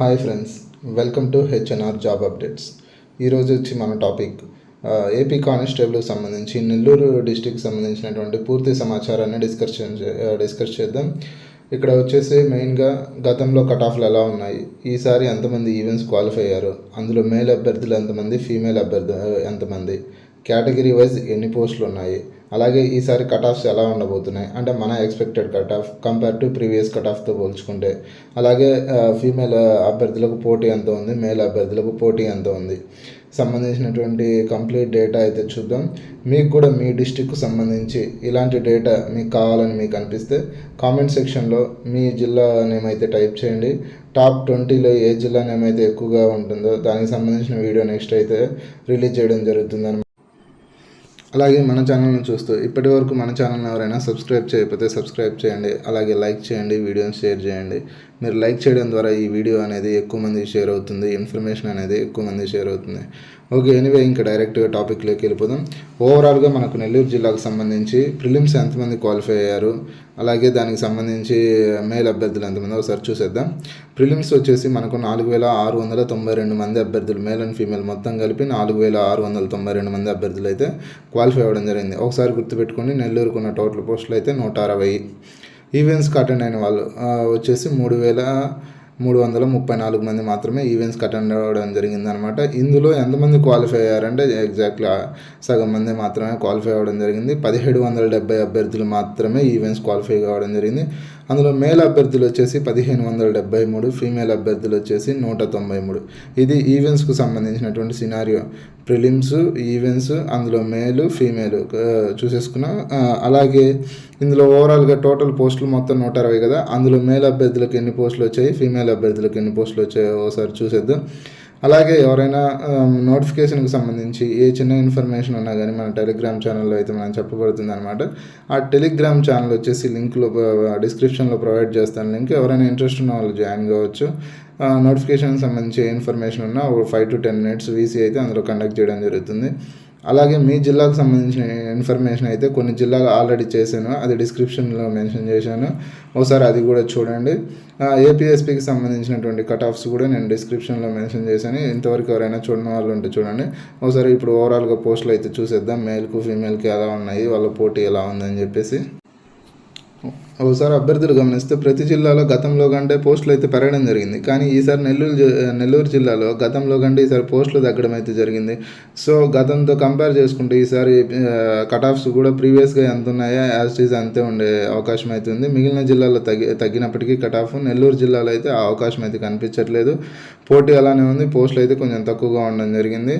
Hi friends welcome to HNR job updates ఈరోజు వచ్చి మన టాపిక్ ఏపీ కానిస్టేబుల్కి సంబంధించి నెల్లూరు డిస్టిక్ సంబంధించినటువంటి పూర్తి సమాచారాన్ని డిస్కస్ చే- డిస్కస్ చేద్దాం. ఇక్కడ వచ్చేసి మెయిన్గా గతంలో కట్ ఆఫ్లు ఎలా ఉన్నాయి? ఈసారి ఎంతమంది e ఈవెంట్స్ క్వాలిఫై అయ్యారు? అందులో మేల్ అభ్యర్థులు ఎంతమంది ఫీమేల్ అభ్యర్థు ఎంతమంది? కేటగిరీ వైజ్ ఎన్ని పోస్టులు ఉన్నాయి? అలాగే ఈసారి కట్ ఆఫ్స్ ఎలా ఉండబోతున్నాయి? అంటే మన expected cut off compare to previous cut ఆఫ్తో పోల్చుకుంటే. అలాగే ఫీమేల్ అభ్యర్థులకు పోటీ ఎంత ఉంది? మేల్ అభ్యర్థులకు పోటీ ఎంత ఉంది? సంబంధించినటువంటి కంప్లీట్ డేటా అయితే చూద్దాం. మీకు కూడా మీ డిస్టిక్కు సంబంధించి ఇలాంటి డేటా మీకు కావాలని మీకు అనిపిస్తే కామెంట్ సెక్షన్లో మీ జిల్లా నేమ్ అయితే టైప్ చేయండి. టాప్ ట్వంటీలో ఏ జిల్లా నేమ్ అయితే ఎక్కువగా ఉంటుందో దానికి సంబంధించిన వీడియో నెక్స్ట్ అయితే రిలీజ్ చేయడం జరుగుతుంది అలాగే మన ఛానల్ని చూస్తూ ఇప్పటి వరకు మన ఛానల్ని ఎవరైనా సబ్స్క్రైబ్ చేయకపోతే సబ్స్క్రైబ్ చేయండి అలాగే లైక్ చేయండి వీడియోని షేర్ చేయండి. మీరు లైక్ చేయడం ద్వారా ఈ వీడియో అనేది ఎక్కువ మంది షేర్ అవుతుంది ఇన్ఫర్మేషన్ అనేది ఎక్కువ మంది షేర్ అవుతుంది. ఓకే ఎనివే ఇంకా డైరెక్ట్గా టాపిక్లోకి వెళ్ళిపోదాం. ఓవరాల్గా మనకు నెల్లూరు జిల్లాకు సంబంధించి ప్రిలిమ్స్ ఎంతమంది క్వాలిఫై అయ్యారు? అలాగే దానికి సంబంధించి మేల్ అభ్యర్థులు ఎంతమంది? ఒకసారి చూసేద్దాం. ప్రిలిమ్స్ వచ్చేసి మనకు నాలుగు వేల ఆరు వందల తొంభై రెండు మంది అభ్యర్థులు మేల్ అండ్ ఫీమేల్ మొత్తం కలిపి నాలుగు వేల ఆరు వందల తొంభై రెండు మంది అభ్యర్థులు అయితే క్వాలిఫై అవ్వడం జరిగింది. ఒకసారి గుర్తుపెట్టుకోండి నెల్లూరుకు ఉన్న టోటల్ పోస్టులు అయితే నూట అరవై. ఈవెంట్స్కి అటెండ్ అయిన వాళ్ళు వచ్చేసి మూడు వేల మూడు వందల ముప్పై నాలుగు మంది మాత్రమే ఈవెంట్స్కి అటెండ్ అవ్వడం జరిగిందనమాట ఇందులో ఎంతమంది క్వాలిఫై అయ్యారంటే ఎగ్జాక్ట్లీ సగం మంది మాత్రమే క్వాలిఫై అవ్వడం జరిగింది. పదిహేడు వందల డెబ్బై అభ్యర్థులు మాత్రమే ఈవెంట్స్ క్వాలిఫై కావడం జరిగింది. అందులో మేల్ అభ్యర్థులు వచ్చేసి పదిహేను వందల డెబ్బై మూడు ఫీమేల్ అభ్యర్థులు వచ్చేసి నూట తొంభై మూడు. ఇది ఈవెంట్స్కు సంబంధించినటువంటి సినారియో ప్రిలిమ్స్ ఈవెంట్స్ అందులో మేలు ఫీమేలు చూసేసుకున్నాం. అలాగే ఇందులో ఓవరాల్గా టోటల్ పోస్టులు మొత్తం నూట అరవై కదా? అందులో మేల్ అభ్యర్థులకు ఎన్ని పోస్టులు వచ్చాయి? ఫీమేల్ అభ్యర్థులకు ఎన్ని పోస్టులు వచ్చాయో ఒకసారి చూసేద్దాం. అలాగే ఎవరైనా నోటిఫికేషన్కి సంబంధించి ఏ చిన్న ఇన్ఫర్మేషన్ ఉన్నా కానీ మన టెలిగ్రామ్ ఛానల్లో అయితే మనం చెప్పబడుతుంది అనమాట ఆ టెలిగ్రామ్ ఛానల్ వచ్చేసి లింక్లో డిస్క్రిప్షన్లో ప్రొవైడ్ చేస్తాను లింక్. ఎవరైనా ఇంట్రెస్ట్ ఉన్న వాళ్ళు జాయిన్ కావచ్చు. నోటిఫికేషన్ సంబంధించి ఏ ఇన్ఫర్మేషన్ ఉన్నా ఒక five to ten minutes VC అయితే అందులో కండక్ట్ చేయడం జరుగుతుంది. అలాగే మీ జిల్లాకు సంబంధించిన ఇన్ఫర్మేషన్ అయితే కొన్ని జిల్లాలు ఆల్రెడీ చేశాను. అది డిస్క్రిప్షన్లో మెన్షన్ చేశాను. ఒకసారి అది కూడా చూడండి. ఏపీఎస్పికి సంబంధించినటువంటి కట్ ఆఫ్స్ కూడా నేను డిస్క్రిప్షన్లో మెన్షన్ చేశాను. ఇంతవరకు ఎవరైనా చూడని వాళ్ళు ఉంటే చూడండి. ఒకసారి ఇప్పుడు ఓవరాల్గా పోస్టులు అయితే చూసేద్దాం. మేల్కు ఫీమేల్కి ఎలా ఉన్నాయి? వాళ్ళ పోటీ ఎలా ఉందని చెప్పేసి. ఒకసారి అభ్యర్థులు గమనిస్తే ప్రతి జిల్లాలో గతంలో కంటే పోస్టులు అయితే పెరగడం జరిగింది. కానీ ఈసారి నెల్లూరు నెల్లూరు జిల్లాలో గతంలో కంటే ఈసారి పోస్టులు తగ్గడం అయితే జరిగింది. సో గతంతో కంపేర్ చేసుకుంటే ఈసారి కట్ ఆఫ్స్ కూడా ప్రీవియస్గా ఎంత ఉన్నాయో యాజ్ ఈజ్ అంతే ఉండే అవకాశం అయితే ఉంది. మిగిలిన జిల్లాలో తగ్గి తగ్గినప్పటికీ కట్ ఆఫ్ నెల్లూరు జిల్లాలో అయితే ఆ అవకాశం అయితే కనిపించట్లేదు. పోటీ అలానే ఉంది. పోస్టులు అయితే కొంచెం తక్కువగా ఉండడం జరిగింది.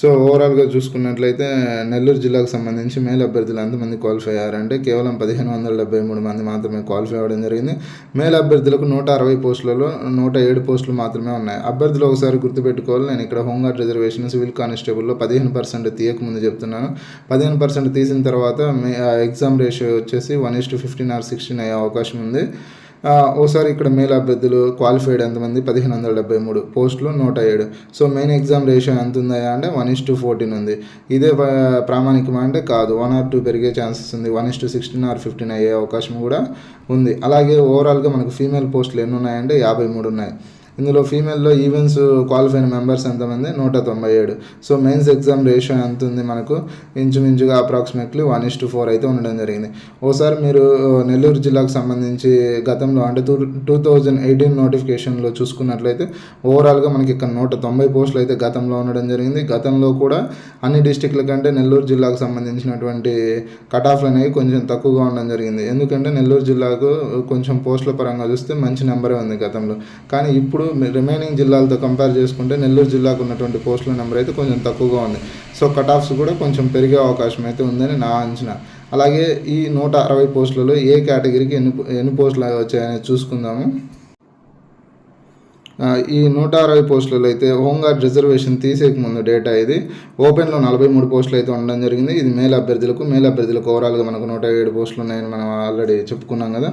సో ఓవరాల్గా చూసుకున్నట్లయితే నెల్లూరు జిల్లాకు సంబంధించి మేల్ అభ్యర్థులు ఎంతమంది క్వాలిఫై అయ్యారంటే కేవలం పదిహేను వందల డెబ్బై మూడు మంది మాత్రం మాత్రమే క్వాలిఫై అవ్వడం జరిగింది. మేల్ అభ్యర్థులకు నూట అరవై పోస్టులలో నూట ఏడు పోస్టులు మాత్రమే ఉన్నాయి. అభ్యర్థులు ఒకసారి గుర్తుపెట్టుకోవాలి నేను ఇక్కడ హోంగార్డ్ రిజర్వేషన్ సివిల్ కానిస్టేబుల్లో పదిహేను పర్సెంట్ తీయకముందు చెప్తున్నాను. పదిహేను పర్సెంట్ తీసిన తర్వాత మీ ఎగ్జామ్ రేషియో వచ్చేసి one is to fifteen or sixteen అయ్యే అవకాశం ఉంది. ఓసారి ఇక్కడ మేల్ అభ్యర్థులు క్వాలిఫైడ్ ఎంతమంది? పదిహేను వందల డెబ్బై మూడు. పోస్టులు నూట ఏడు. సో మెయిన్ ఎగ్జామ్ రేషియో ఎంత ఉందా అంటే వన్ ఇస్ టు ఫోర్టీన్ ఉంది. ఇదే ప్రామాణికం ప్రామాణికమా అంటే కాదు. వన్ ఆర్ టూ పెరిగే ఛాన్సెస్ ఉంది. One is to sixteen or fifteen అయ్యే అవకాశం కూడా ఉంది. అలాగే ఓవరాల్గా మనకు ఫీమేల్ పోస్టులు ఎన్ని ఉన్నాయంటే యాభై మూడు ఉన్నాయి. ఇందులో ఫీమేల్లో ఈవెంట్స్ క్వాలిఫై అయిన మెంబర్స్ ఎంతమంది? నూట తొంభై ఏడు. సో మెయిన్స్ ఎగ్జామ్ రేషియో ఎంత ఉంది మనకు? ఇంచుమించుగా approximately one is to four అయితే ఉండడం జరిగింది. ఓసారి మీరు నెల్లూరు జిల్లాకు సంబంధించి గతంలో అంటే టూ టూ థౌజండ్ ఎయిటీన్ నోటిఫికేషన్లో చూసుకున్నట్లయితే ఓవరాల్గా మనకి ఇక్కడ నూట తొంభై పోస్టులు అయితే గతంలో ఉండడం జరిగింది. గతంలో కూడా అన్ని డిస్టిక్ల కంటే నెల్లూరు జిల్లాకు సంబంధించినటువంటి కట్ ఆఫ్లు అనేవి కొంచెం తక్కువగా ఉండడం జరిగింది. ఎందుకంటే నెల్లూరు జిల్లాకు కొంచెం పోస్టుల పరంగా చూస్తే మంచి నెంబరే ఉంది గతంలో. కానీ ఇప్పుడు రిమైనింగ్ జిల్లాలతో కంపేర్ చేసుకుంటే నెల్లూరు జిల్లాకు ఉన్నటువంటి పోస్టుల నెంబర్ అయితే కొంచెం తక్కువగా ఉంది. సో కట్ ఆఫ్స్ కూడా కొంచెం పెరిగే అవకాశం అయితే ఉందని నా అంచనా. అలాగే ఈ నూట అరవై పోస్టులలో ఏ కేటగిరీకి ఎన్ని ఎన్ని పోస్టులు వచ్చాయని చూసుకుందాము. ఈ నూట అరవై పోస్టులలో అయితే హోంగార్డ్ రిజర్వేషన్ తీసేక ముందు డేటా ఇది. ఓపెన్లో నలభై మూడు పోస్టులు అయితే ఉండడం జరిగింది. ఇది మేల్ అభ్యర్థులకు మేల్ అభ్యర్థులకు ఓవరాల్గా మనకు నూట ఏడు పోస్టులు ఉన్నాయని మనం ఆల్రెడీ చెప్పుకున్నాం కదా.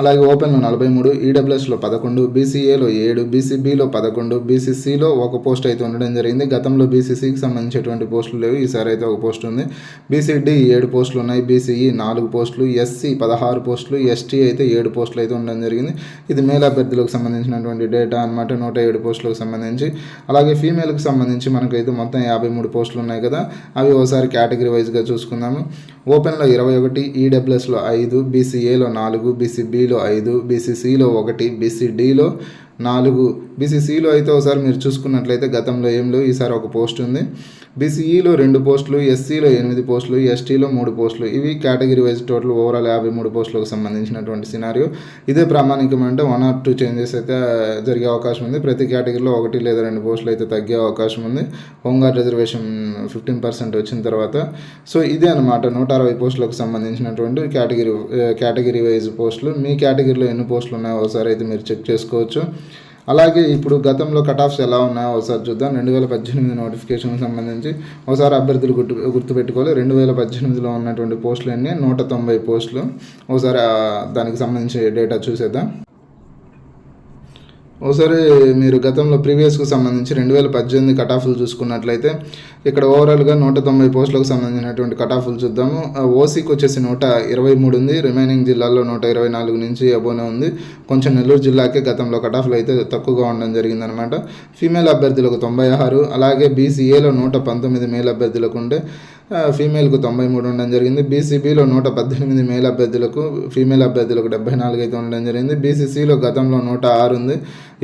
అలాగే ఓపెన్లో నలభై మూడు ఈడబ్ల్యూఎస్లో పదకొండు బీసీఏలో ఏడు బీసీబీలో పదకొండు బీసీసీలో ఒక పోస్ట్ అయితే ఉండడం జరిగింది. గతంలో బీసీసీకి సంబంధించేటువంటి పోస్టులు లేవు. ఈసారి అయితే ఒక పోస్ట్ ఉంది. బీసీడీ ఏడు పోస్టులు ఉన్నాయి. బీసీఈ నాలుగు పోస్టులు ఎస్సీ పదహారు పోస్టులు ఎస్టీ అయితే ఏడు పోస్టులు అయితే ఉండడం జరిగింది. ఇది మేల్ అభ్యర్థులకు సంబంధించినటువంటి డేటా అనమాట నూట ఏడు పోస్టులకు సంబంధించి అలాగే ఫీమేల్కి సంబంధించి మనకైతే మొత్తం యాభై మూడు పోస్టులు ఉన్నాయి కదా అవి ఒకసారి కేటగిరీ వైజ్గా చూసుకుందాము. ఓపెన్లో ఇరవై ఒకటి ఈడబ్ల్యూఎస్లో ఐదు బీసీఏలో నాలుగు బీసీబీలో ఐదు బీసీసీలో ఒకటి బీసీడీలో నాలుగు బీసీసీలో అయితే ఒకసారి మీరు చూసుకున్నట్లయితే గతంలో ఏం లేవు ఈసారి ఒక పోస్ట్ ఉంది. బీసీఈలో రెండు పోస్టులు ఎస్సీలో ఎనిమిది పోస్టులు ఎస్టీలో మూడు పోస్టులు. ఇవి కేటగిరీ వైజ్ టోటల్ ఓవరాల్ యాభై మూడు పోస్టులకు సంబంధించినటువంటి సినారియో. ఇదే ప్రామాణికమంటే వన్ ఆర్ టూ చేంజెస్ అయితే జరిగే అవకాశం ఉంది. ప్రతి కేటగిరీలో ఒకటి లేదా రెండు పోస్టులు అయితే తగ్గే అవకాశం ఉంది. హోంగార్డ్ రిజర్వేషన్ ఫిఫ్టీన్ పర్సెంట్ వచ్చిన తర్వాత. సో ఇదే అనమాట నూట అరవై పోస్టులకు సంబంధించినటువంటి కేటగిరీ కేటగిరీ వైజ్ పోస్టులు. మీ కేటగిరీలో ఎన్ని పోస్టులు ఉన్నాయో ఒకసారి అయితే మీరు చెక్ చేసుకోవచ్చు. అలాగే ఇప్పుడు గతంలో కట్ ఆఫ్స్ ఎలా ఉన్నాయో ఒకసారి చూద్దాం. రెండు వేల పద్దెనిమిది నోటిఫికేషన్కి సంబంధించి ఒకసారి అభ్యర్థులు గుర్తు గుర్తుపెట్టుకోవాలి. రెండు వేల పద్దెనిమిదిలో ఉన్నటువంటి పోస్టులన్నీ నూట తొంభై పోస్టులు. ఒకసారి దానికి సంబంధించి డేటా చూసేద్దాం. ఒకసారి మీరు గతంలో ప్రీవియస్కు సంబంధించి రెండు వేల పద్దెనిమిది కటాఫ్లు చూసుకున్నట్లయితే ఇక్కడ ఓవరాల్గా నూట తొంభై పోస్టులకు సంబంధించినటువంటి కటాఫ్లు చూద్దాము. ఓసీకి వచ్చేసి నూట ఇరవై మూడు ఉంది. రిమైనింగ్ జిల్లాల్లో నూట ఇరవై నాలుగు నుంచి అబోనే ఉంది. కొంచెం నెల్లూరు జిల్లాకే గతంలో కటాఫ్లు అయితే తక్కువగా ఉండడం జరిగిందనమాట ఫీమేల్ అభ్యర్థులకు తొంభై ఆరు అలాగే బీసీఏలో నూట పంతొమ్మిది మేల్ అభ్యర్థులకు ఉంటే ఫీమేల్కు తొంభై మూడు ఉండడం జరిగింది. బీసీబీలో నూట పద్దెనిమిది మేల్ అభ్యర్థులకు ఫీమేల్ అభ్యర్థులకు డెబ్బై నాలుగు అయితే ఉండడం జరిగింది. బీసీసీలో గతంలో నూట ఆరు ఉంది.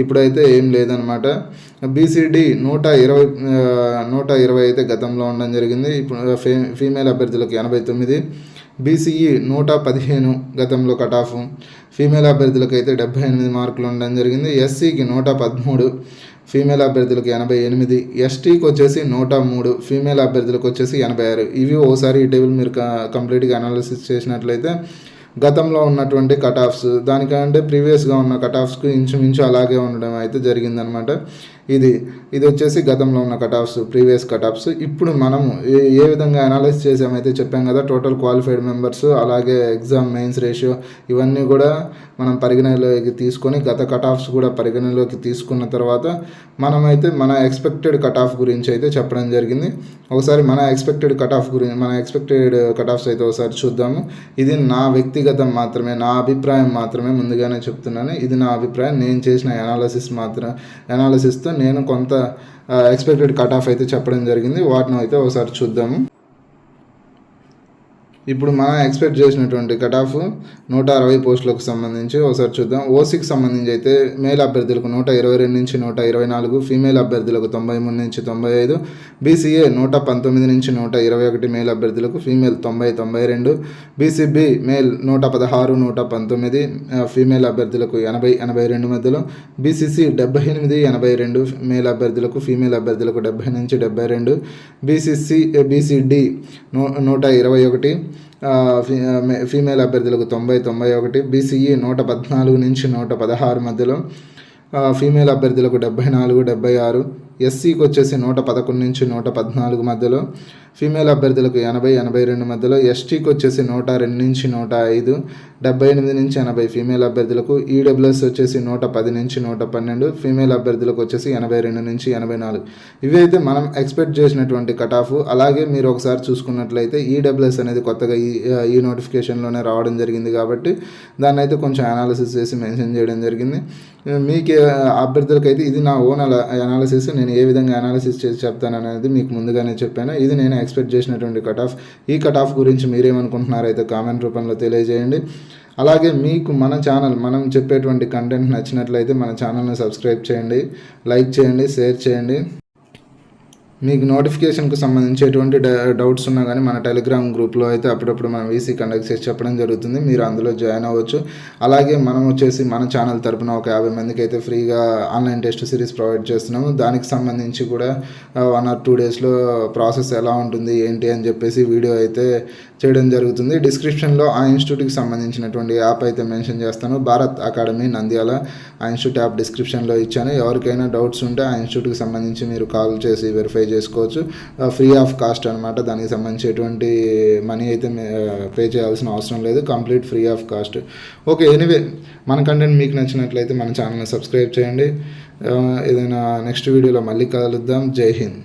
ఇప్పుడైతే ఏం లేదనమాట బీసీడీ నూట ఇరవై నూట ఇరవై అయితే గతంలో ఉండడం జరిగింది. ఇప్పుడు ఫీ ఫీమేల్ అభ్యర్థులకు ఎనభై తొమ్మిది. బీసీఈ నూట పదిహేను గతంలో కటాఫ్ ఫీమేల్ అభ్యర్థులకు అయితే డెబ్బై ఎనిమిది మార్కులు ఉండడం జరిగింది. ఎస్సీకి నూట పదమూడు ఫీమేల్ అభ్యర్థులకు ఎనభై ఎనిమిది ఎస్టీకి వచ్చేసి నూట మూడు ఫీమేల్ అభ్యర్థులకు వచ్చేసి ఎనభై ఆరు. ఇవి ఓసారి ఈ టేబుల్ మీరు కంప్లీట్గా అనాలిసిస్ చేసినట్లయితే గతంలో ఉన్నటువంటి కట్ ఆఫ్స్ దానికంటే ప్రీవియస్గా ఉన్న కట్ ఆఫ్స్కి ఇంచుమించు అలాగే ఉండడం అయితే జరిగిందనమాట. ఇది ఇది వచ్చేసి గతంలో ఉన్న కటాఫ్స్ ప్రీవియస్ కటాఫ్స్ ఇప్పుడు మనము ఏ ఏ విధంగా అనాలైజ్ చేసామైతే చెప్పాం కదా టోటల్ క్వాలిఫైడ్ మెంబర్స్ అలాగే ఎగ్జామ్ మెయిన్స్ రేషియో ఇవన్నీ కూడా మనం పరిగణలోకి తీసుకొని గత కటాఫ్స్ కూడా పరిగణలోకి తీసుకున్న తర్వాత మనమైతే మన ఎక్స్పెక్టెడ్ కటాఫ్ గురించి అయితే చెప్పడం జరిగింది. ఒకసారి మన ఎక్స్పెక్టెడ్ కటాఫ్ గురించి మన ఎక్స్పెక్టెడ్ కటాఫ్స్ అయితే ఒకసారి చూద్దాము. ఇది నా వ్యక్తిగతం మాత్రమే నా అభిప్రాయం మాత్రమే ముందుగానే చెప్తున్నాను. ఇది నా అభిప్రాయం. నేను చేసిన అనాలసిస్ మాత్రం అనాలసిస్తో నేను కొంత ఎక్స్పెక్టెడ్ కట్ ఆఫ్ అయితే చెప్పడం జరిగింది. వాటిని అయితే ఒకసారి చూద్దాము. ఇప్పుడు మనం ఎక్స్పెక్ట్ చేసినటువంటి కట్ ఆఫ్ నూట అరవై పోస్టులకు సంబంధించి ఒకసారి చూద్దాం. ఓసీకి సంబంధించి అయితే మేల్ అభ్యర్థులకు నూట ఇరవై రెండు నుంచి నూట ఇరవై నాలుగు ఫీమేల్ అభ్యర్థులకు తొంభై మూడు నుంచి తొంభై ఐదు బీసీఏ నూట పంతొమ్మిది నుంచి నూట ఇరవై ఒకటి మేల్ అభ్యర్థులకు ఫీమేల్ తొంభై తొంభై రెండు బీసీబీ మేల్ నూట పదహారు నూట పంతొమ్మిది ఫీమేల్ అభ్యర్థులకు ఎనభై ఎనభై రెండు మధ్యలో బీసీసీ డెబ్బై ఎనిమిది ఎనభై రెండు మేల్ అభ్యర్థులకు ఫీమేల్ అభ్యర్థులకు డెబ్బై నుంచి డెబ్బై రెండు బీసీసీ బీసీడి నూ నూట ఇరవై ఒకటి ఫీమేల్ అభ్యర్థులకు తొంభై తొంభై ఒకటి బీసీఈ నూట పద్నాలుగు నుంచి నూట పదహారు మధ్యలో ఫీమేల్ అభ్యర్థులకు డెబ్బై నాలుగు డెబ్బై ఆరు ఎస్సీకి వచ్చేసి నూట పదకొండు నుంచి నూట పద్నాలుగు మధ్యలో ఫీమేల్ అభ్యర్థులకు ఎనభై ఎనభై రెండు మధ్యలో ఎస్టీకి వచ్చేసి నూట రెండు నుంచి నూట ఐదు డెబ్బై ఎనిమిది నుంచి ఎనభై ఫీమేల్ అభ్యర్థులకు ఈడబ్ల్యూఎస్ వచ్చేసి నూట పది నుంచి నూట పన్నెండు ఫీమేల్ అభ్యర్థులకు వచ్చేసి ఎనభై రెండు నుంచి ఎనభై నాలుగు. ఇవి అయితే మనం ఎక్స్పెక్ట్ చేసినటువంటి కట్ ఆఫ్. అలాగే మీరు ఒకసారి చూసుకున్నట్లయితే ఈడబ్ల్యూఎస్ అనేది కొత్తగా ఈ ఈ నోటిఫికేషన్లోనే రావడం జరిగింది కాబట్టి దాన్ని అయితే కొంచెం అనాలిసిస్ చేసి మెన్షన్ చేయడం జరిగింది. మీకు అభ్యర్థులకైతే ఇది నా ఓన్ అనాలిసిస్ నేను ఏ విధంగా అనాలిసిస్ చేసి చెప్తాను అనేది మీకు ముందుగానే చెప్పాను. ఇది నేను ఎక్స్పెక్ట్ చేసినటువంటి కట్ ఆఫ్. ఈ కట్ ఆఫ్ గురించి మీరేమనుకుంటున్నారో అయితే కామెంట్ రూపంలో తెలియజేయండి. అలాగే మీకు మన ఛానల్ మనం చెప్పేటువంటి కంటెంట్ నచ్చినట్లయితే మన ఛానల్ని సబ్స్క్రైబ్ చేయండి లైక్ చేయండి షేర్ చేయండి. మీకు నోటిఫికేషన్కు సంబంధించి ఎటువంటి డౌట్స్ ఉన్నా కానీ మన టెలిగ్రామ్ గ్రూప్లో అయితే అప్పుడప్పుడు మనం వీసీ కండక్ట్ చేసి చెప్పడం జరుగుతుంది. మీరు అందులో జాయిన్ అవ్వచ్చు. అలాగే మనం వచ్చేసి మన ఛానల్ తరపున ఒక యాభై మందికి అయితే ఫ్రీగా ఆన్లైన్ టెస్ట్ సిరీస్ ప్రొవైడ్ చేస్తున్నాము. దానికి సంబంధించి కూడా వన్ ఆర్ టూ డేస్లో ప్రాసెస్ ఎలా ఉంటుంది ఏంటి అని చెప్పేసి వీడియో అయితే చేయడం జరుగుతుంది. డిస్క్రిప్షన్లో ఆ ఇన్స్టిట్యూట్కి సంబంధించినటువంటి యాప్ అయితే మెన్షన్ చేస్తాను. భారత్ అకాడమీ నంద్యాల ఆ ఇన్స్టిట్యూట్ యాప్ డిస్క్రిప్షన్లో ఇచ్చాను. ఎవరికైనా డౌట్స్ ఉంటే ఆ ఇన్స్టిట్యూట్కి సంబంధించి మీరు కాల్ చేసి వెరిఫై చేసుకోవచ్చు. ఫ్రీ ఆఫ్ కాస్ట్ అనమాట దానికి సంబంధించి ఎటువంటి మనీ అయితే పే చేయాల్సిన అవసరం లేదు. Complete free of cost. Okay anyway మన కంటెంట్ మీకు నచ్చినట్లయితే మన ఛానల్ని సబ్స్క్రైబ్ చేయండి. ఏదైనా నెక్స్ట్ వీడియోలో మళ్ళీ కలుద్దాం. జై హింద్.